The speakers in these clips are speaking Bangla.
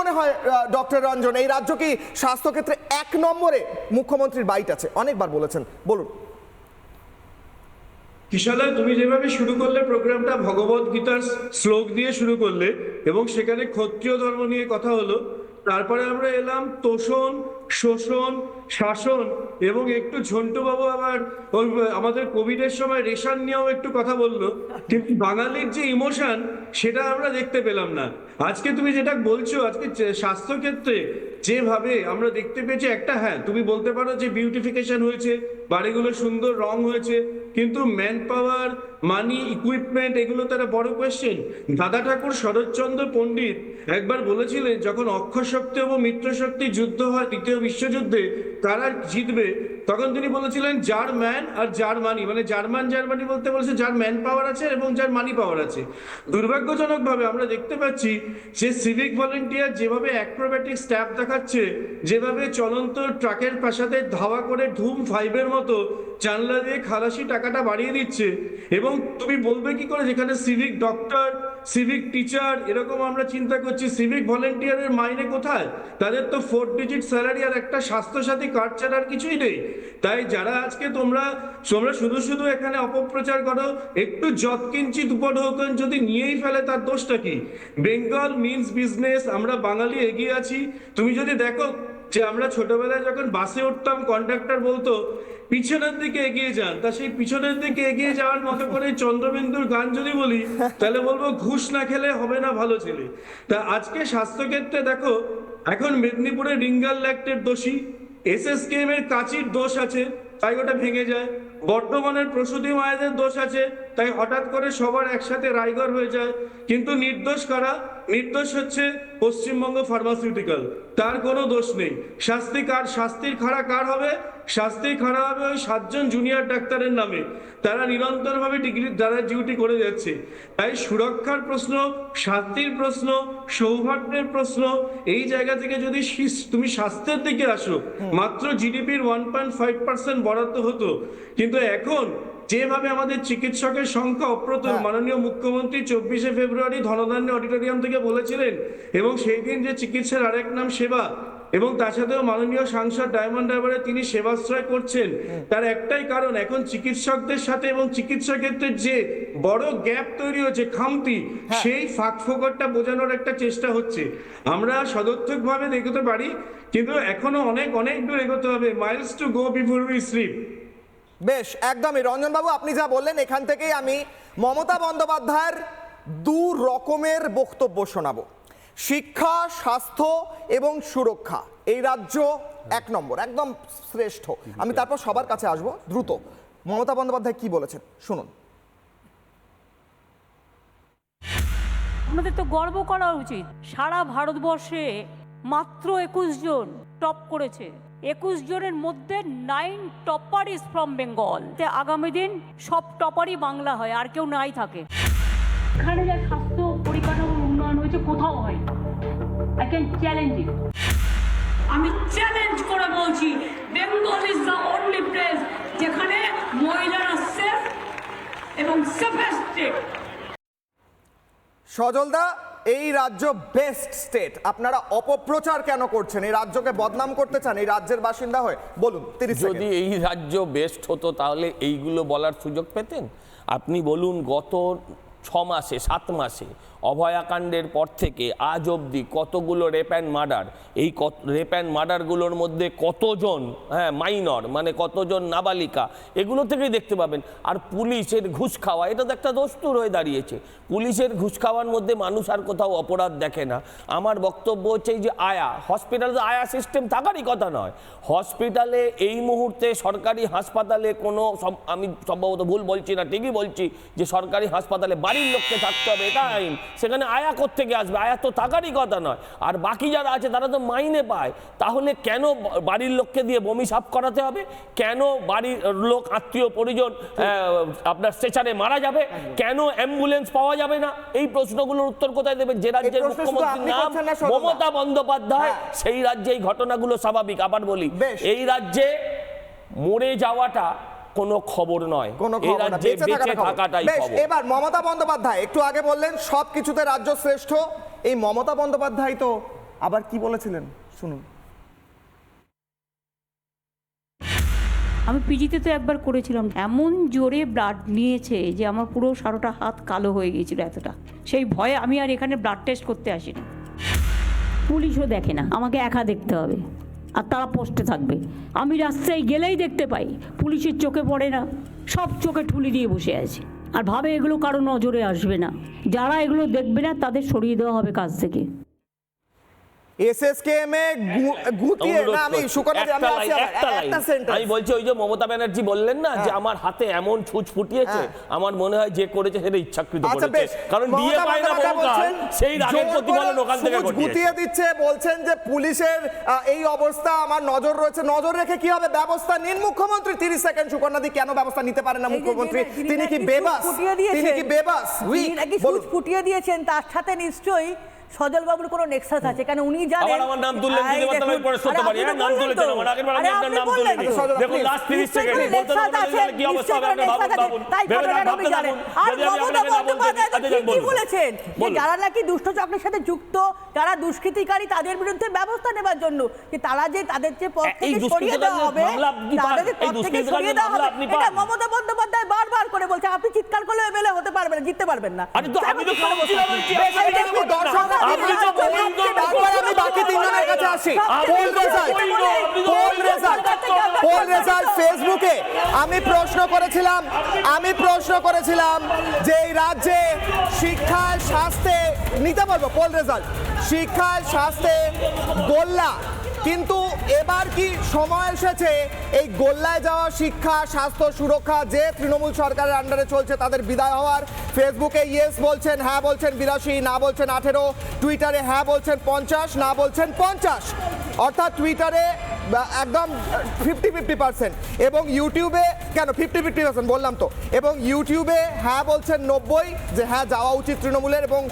মনে হয় ডক্টর রঞ্জন, এই রাজ্য কি স্বাস্থ্যক্ষেত্রে এক নম্বরে মুখ্যমন্ত্রীর বাইট আছে? অনেকবার বলেছেন। বলুন। কিশোরদা, তুমি যেভাবে শুরু করলে প্রোগ্রামটা ভগবত গীতার শ্লোক দিয়ে শুরু করলে, এবং সেখানে ক্ষত্রিয় ধর্ম নিয়ে কথা হলো তারপরে আমরা এলাম তোষণ, শোষণ, শাসন এবং একটু ঝন্টু বাবু আবার আমাদের কোভিডের সময় রেশন নিয়েও একটু কথা বলল। কিন্তু বাঙালির যে ইমোশন, সেটা আমরা দেখতে পেলাম না। আজকে তুমি যেটা বলছো, আজকে স্বাস্থ্যক্ষেত্রে যেভাবে আমরা দেখতে পেয়েছি, একটা হ্যাঁ তুমি বলতে পারো যে বিউটিফিকেশন হয়েছে, বাড়িগুলো সুন্দর, রং হয়েছে কিন্তু ম্যান পাওয়ার মানি ইকুইপমেন্ট এগুলো তারা বড় কোয়েশ্চেন দাদা ঠাকুর শরৎচন্দ্র পণ্ডিত একবার বলেছিলেন, যখন অক্ষশক্তি এবং মিত্রশক্তি যুদ্ধ হয়, দ্বিতীয় বিশ্বযুদ্ধে তারা জিতবে তখন তিনি বলেছিলেন, যার ম্যান আর যার মানি মানে জার্মান জার্মানি বলতে বলেছে, যার ম্যান পাওয়ার আছে এবং যার মানি পাওয়ার আছে। দুর্ভাগ্যজনকভাবে আমরা দেখতে পাচ্ছি যে সিভিক ভলেন্টিয়ার যেভাবে অ্যাক্রোব্যাটিক স্ট্যাপ দেখাচ্ছে, যেভাবে চলন্ত ট্রাকের পাশাতে ধাওয়া করে ধুম ফাইভের মতো জানলা দিয়ে খালাসি টাকাটা বাড়িয়ে দিচ্ছে, এবং তুমি বলবে কি করে যেখানে সিভিক ডক্টর সিভিক টিচার এরকম আমরা চিন্তা করছি সিভিক ভলেন্টিয়ারের মাইনে কোথায়? তাদের তো ফোর ডিজিট স্যালারি আর একটা স্বাস্থ্যসাথী কার্ড ছাড়া আর কিছুই নেই। তাই যারা আজকে তোমরা তোমরা শুধু শুধু এখানে অপপ্রচার করো, একটু যৎ কিঞ্চিত উপঢৌকন যদি নিয়েই ফেলে, তার দোষটা কি? বেঙ্গল মিনস বিজনেস আমরা বাঙালি এগিয়ে আছি। তুমি যদি দেখো যে আমরা ছোটবেলায় যখন বাসে উঠতাম কন্ডাক্টর বলতো, পিছনের দিকে এগিয়ে যান। তা সেই পিছনের দিকে এগিয়ে যাওয়ার মতো করে চন্দ্রবিন্দুর গান যদি বলি, তাহলে বলব ঘুষ না খেলে হবে না ভালো ছেলে। তা আজকে স্বাস্থ্যক্ষেত্রে দেখো, এখন মেদিনীপুরে রিঙ্গাল ল্যাক্টের দোষী এস এস কে এম এর কাচির দোষ আছে, তাই ওটা ভেঙে যায়। বর্ধমানের প্রসূতি মায়েদের দোষ আছে তাই হঠাৎ করে সবার একসাথে রায়গড় হয়ে যায়। কিন্তু নির্দোষ কারা? নির্দোষ হচ্ছে পশ্চিমবঙ্গ ফার্মাসিউটিক্যাল তার কোনো দোষ নেই। শাস্তি কার? শাস্তির খাড়া কার হবে? শাস্তির খাড়া হবে ওই সাতজন জুনিয়র ডাক্তারের নামে। তারা নিরন্তরভাবে ডিগ্রি দ্বারা ডিউটি করে যাচ্ছে। তাই সুরক্ষার প্রশ্ন শাস্তির প্রশ্ন সৌভাগ্যের প্রশ্ন এই জায়গা থেকে যদি তুমি স্বাস্থ্যের দিকে আসো মাত্র জিডিপির ওয়ান পয়েন্ট ফাইভ পার্সেন্ট বরাদ্দ হতো। কিন্তু এখন যেভাবে আমাদের চিকিৎসকের সংখ্যা অপ্রতুল হ্যাঁ। মাননীয় মুখ্যমন্ত্রী চব্বিশে ফেব্রুয়ারি ধনধান্য অডিটোরিয়াম থেকে বলেছিলেন এবং সেই দিন যে চিকিৎসার আরেক নাম সেবা এবং তার সাথেও মাননীয় সাংসদ ডায়মন্ড হারবারে তিনি সেবাশ্রয় করছেন তার একটাই কারণ এখন চিকিৎসকদের সাথে এবং চিকিৎসা ক্ষেত্রে যে বড় গ্যাপ তৈরি হয়েছে খামতি হ্যাঁ। সেই ফাঁক ফোকরটা বোঝানোর একটা চেষ্টা হচ্ছে আমরা সদর্থকভাবে এগোতে পারি কিন্তু এখনও অনেক অনেক দূর এগোতে হবে miles to go before we sleep বেশ, একদমই। রঞ্জনবাবু, আপনি যা বললেন, এখান থেকেই আমি মমতা বন্দ্যোপাধ্যায়ের দু রকমের বক্তব্য শোনাবো। শিক্ষা, স্বাস্থ্য এবং সুরক্ষা। এই রাজ্য এক নম্বর, একদম শ্রেষ্ঠ। আমি তারপর সবার কাছে আসব, দ্রুত। মমতা বন্দ্যোপাধ্যায় কি বলেছেন? শুনুন। আমাদের তো গর্ব করা উচিত। সারা ভারতবর্ষে মাত্র একুশ জন টপ করেছে। একুশ জনের মধ্যে nine topper is from Bengal আগামী দিন সব টপারই বাংলা হয় আর কেউ নাই থাকে। এখানে যা স্বাস্থ্য পরিকাঠামোর উন্নয়ন হয়েছে কোথাও হয় আই ক্যান চ্যালেঞ্জ ইট আমি চ্যালেঞ্জ করে বলছি Bengal is the only place যেখানে মহিলারা সেফ এবং সেফেস্ট স্টেট সজলদা এই রাজ্য বেস্ট স্টেট আপনারা অপপ্রচার কেন করছেন? এই রাজ্যকে বদনাম করতে চান? এই রাজ্যের বাসিন্দা হয়ে? বলুন যদি এই রাজ্য বেস্ট হতো তাহলে এইগুলো বলার সুযোগ পেতেন? আপনি বলুন গত ছ মাসে সাত মাসে অভয়াকাণ্ডের পর থেকে আজ অবধি কতগুলো রেপ অ্যান্ড মার্ডার এই কত রেপ অ্যান্ড মার্ডারগুলোর মধ্যে কতজন হ্যাঁ মাইনর মানে কতজন নাবালিকা, এগুলো থেকেই দেখতে পাবেন। আর পুলিশের ঘুষ খাওয়া, এটা তো একটা দস্তুর হয়ে দাঁড়িয়েছে। পুলিশের ঘুষ খাওয়ার মধ্যে মানুষ আর কোথাও অপরাধ দেখে না। আমার বক্তব্য হচ্ছে এই যে আয়া হসপিটালে আয়া সিস্টেম থাকারই কথা নয়। হসপিটালে এই মুহূর্তে সরকারি হাসপাতালে কোনো আমি সম্ভবত ভুল বলছি না, ঠিকই বলছি যে সরকারি হাসপাতালে বাড়ির লোককে থাকতে হবে এটা আইন সেখানে আয়া থেকে আসবে আয়া তো থাকারই কথা নয়। আর বাকি যারা আছে তারা তো মাইনে পায়। তাহলে কেন বাড়ির লোককে দিয়ে বমি সাফ করাতে হবে? কেন বাড়ির লোক আত্মীয় পরিজন আপনার স্ট্রেচারে মারা যাবে? কেন অ্যাম্বুলেন্স পাওয়া যাবে না? এই প্রশ্নগুলোর উত্তর কোথায় দেবেন যে রাজ্যের মুখ্যমন্ত্রীর নাম। মমতা বন্দ্যোপাধ্যায় হ্যাঁ। সেই রাজ্যে এই ঘটনাগুলো স্বাভাবিক। আবার বলি এই রাজ্যে মরে যাওয়াটা কোনো খবর নয়। কোনো খবর না বেঁচে। থাকাটাই বেশ এবার মমতা বন্দ্যোপাধ্যায় একটু আগে বললেন সব কিছুতে রাজ্য শ্রেষ্ঠ। এই মমতা বন্দ্যোপাধ্যায় তো আবার কি বলেছিলেন? শুনুন। আমি পিজিতে তো একবার করেছিলাম। এমন জোরে ব্লাড নিয়েছে যে আমার পুরো সারোটা হাত কালো হয়ে গিয়েছিল এতটা। সেই ভয়ে আমি আর এখানে ব্লাড টেস্ট করতে আসি না পুলিশও দেখে না। আমাকে একা দেখতে হবে। আর তারা পোস্টে থাকবে। আমি রাস্তায় গেলেই দেখতে পাই, পুলিশের চোখে পড়ে না, সব চোখে ঠুলি দিয়ে বসে আছে। আর ভাবে এগুলো কারও নজরে আসবে না। যারা এগুলো দেখবে না, তাদের সরিয়ে দেওয়া হবে কাজ থেকে। এসএসকেএম এ গুতিয়ে না আমি সুকন্যা আমি আসি একটা লাইন। আমি বলছি ওই যে মমতা ব্যানার্জি বললেন না যে আমার হাতে এমন ছুঁচ ফুটিয়েছে আমার মনে হয় যে করেছে সেটা ইচ্ছাকৃত আচ্ছা করেছে। কারণ বিয়ে পায় না বন্দ্যোপাধ্যায় সেই রাগের প্রতিফলন ওখান থেকে ঘটিয়েছে। গুতিয়ে দিচ্ছে বলছেন যে পুলিশের এই অবস্থা আমার নজর রয়েছে। নজর রেখে কি হবে? ব্যবস্থা নিন। মুখ্যমন্ত্রী 30 সেকেন্ড সুকন্যা দি কেন ব্যবস্থা নিতে পারেন না মুখ্যমন্ত্রী? তিনি কি বেবাস? তিনি কি বেবাস? নাকি ফুটিয়ে দিয়েছেন তার সাথে নিশ্চয়ই সজল বাবুর কোনো নেক্সাস আছে? কারণ উনি জানেন? আমার নাম তুললেন দিদি আমি পরে হ্যাঁ নাম বললেন তুলেছেন আমার। আগের বার আমি আপনার নাম দেখুন লাস্ট 30 নিশ্চয়ই সেকেন্ড বলতে কি অবস্থা হবে? আপনি কোনো ভাবুন ভাবুন। তাই ভেবে কথাটা আপনি জানেন। যদি বলতে আচ্ছা, বলুন। বলেছেন? যে যারা নাকি দুষ্ট চক্রের সাথে যুক্ত যারা দুষ্কৃতিকারী তাদের বিরুদ্ধে ব্যবস্থা নেবার জন্য যে তারা যে তাদের যে এই থেকে সরিয়ে দেওয়া হবে। তাদের এই থেকে সরিয়ে দেওয়া হবে এটা মমতা বন্দ্যোপাধ্যায় বারবার করে বলছে আপনি চিৎকার করলে এমএলএ হতে পারবেন না জিততে পারবেন না। আরে তো আমি তো দর্শক আপনি তো তো তারপর আমি বাকি তিনজনের কাছে আসি আপনি রেজাল্ট তো, রেজাল্ট পোল রেজাল্ট ফেসবুকে আমি প্রশ্ন করেছিলাম আমি প্রশ্ন করেছিলাম যে এই রাজ্যে শিক্ষায় স্বাস্থ্যে নিতে পারব পোল রেজাল্ট শিক্ষায় স্বাস্থ্যে গোল্লা কিন্তু এবার কি সময় এসেছে? এই গোল্লায় যাওয়া শিক্ষা, স্বাস্থ্য সুরক্ষা, যে তৃণমূল সরকারের আন্ডারে চলছে তাদের বিদায় হওয়ার। ফেসবুকে ইয়েস বলছেন হ্যাঁ বলছেন বিরাশি, না বলছেন আঠেরো। টুইটারে হ্যাঁ বলছেন পঞ্চাশ, না বলছেন পঞ্চাশ। অর্থাৎ টুইটারে একদম ফিফটি ফিফটি পার্সেন্ট এবং ইউটিউবে কেন ফিফটি ফিফটি পার্সেন্ট বললাম তো। এবং ইউটিউবে হ্যাঁ বলছেন নব্বই, যে হ্যাঁ যাওয়া উচিত তৃণমূলের এবং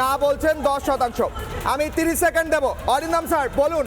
না বলছেন দশ শতাংশ। আমি তিরিশ সেকেন্ড দেবো। অরিন্দম স্যার বলুন।